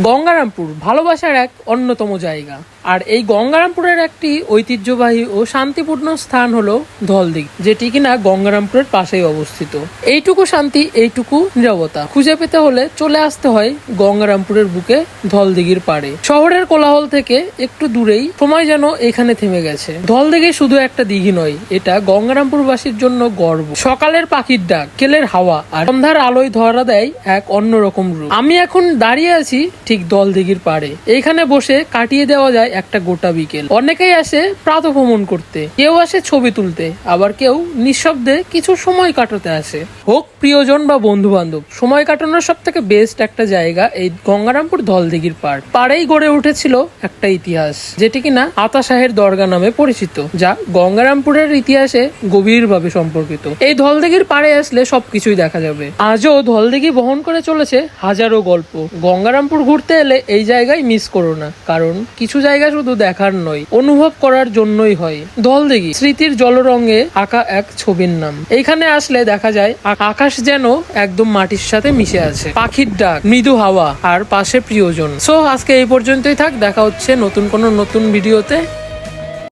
গঙ্গারামপুর ভালোবাসার এক অন্যতম জায়গা। আর এই গঙ্গারামপুরের একটি ঐতিহ্যবাহী ও শান্তিপূর্ণ স্থান হলো ধলদিঘি, যেটি কিনা গঙ্গারামপুরের পাশেই অবস্থিত। এইটুকু শান্তি, এইটুকু নিরবতা। খুঁজে পেতে হলে চলে আসতে হয় গঙ্গারামপুরের বুকে ধলদিঘির পাড়ে। শহরের কোলাহল থেকে একটু দূরেই সময় যেন এখানে থেমে গেছে। ধলদিঘি শুধু একটা দিঘি নয়, এটা গঙ্গারামপুরবাসীর জন্য গর্ব। সকালের পাখির ডাক, কেলের হাওয়া আর সন্ধ্যার আলোয় ধরা দেয় এক অন্যরকম রূপ। আমি এখন দাঁড়িয়ে আছি ঠিক দলদিঘির পাড়ে। এইখানে বসে কাটিয়ে দেওয়া যায় একটা গোটা বিকেল। অনেকেই আসে প্রাত ভ্রমণ করতে। কেউ আসে ছবি তুলতে। আবার কেউ নিঃশব্দে কিছু সময় কাটাতে আসে। হোক, প্রিয়জন বা বন্ধু বান্ধব সময় কাটানোর সব থেকে বেস্ট একটা জায়গা এই গঙ্গারামপুর ধলদিঘির পাড়। পাড়েই গড়ে উঠেছিল একটা ইতিহাস, যেটি কিনা আতা শাহের দরগা নামে পরিচিত, যা গঙ্গারামপুরের ইতিহাসে গভীরভাবে সম্পর্কিত। এই ধলদিঘির পাড়ে আসলে সবকিছুই দেখা যাবে। আজও ধলদিঘি বহন করে চলেছে হাজারো গল্প। গঙ্গারামপুর ঘুরতে এলে এই জায়গায় মিস করো না। কারণ কিছু জায়গা শুধু দেখার নয়, অনুভব করার জন্যই হয়। ধলদিঘি স্মৃতির জলরঙে আঁকা এক ছবির নাম। এইখানে আসলে দেখা যায় আকাশ যেন একদম মাটির সাথে মিশে আছে। পাখির ডাক, মৃদু হাওয়া, আর পাশে প্রিয়জন। সো আজকে এই পর্যন্তই থাক, দেখা হচ্ছে নতুন কোনো নতুন ভিডিওতে